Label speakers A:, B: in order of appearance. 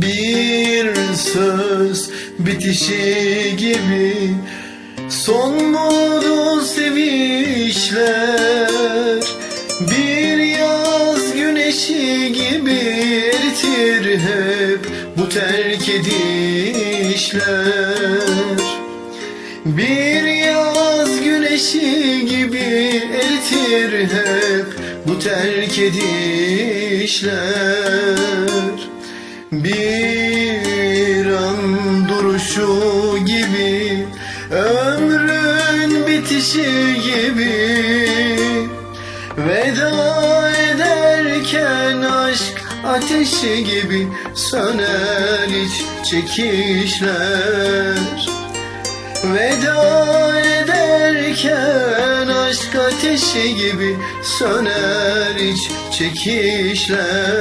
A: Bir söz bitişi gibi. Son buldu sevişler Bir yaz güneşi gibi eritir hep bu terk edişler. Bir yaz güneşi gibi eritir hep bu terk edişler Bir an duruşu gibi ömrün bitişi gibi. Veda ederken aşk ateşi gibi söner iç çekişler. Veda ederken aşk ateşi gibi söner iç çekişler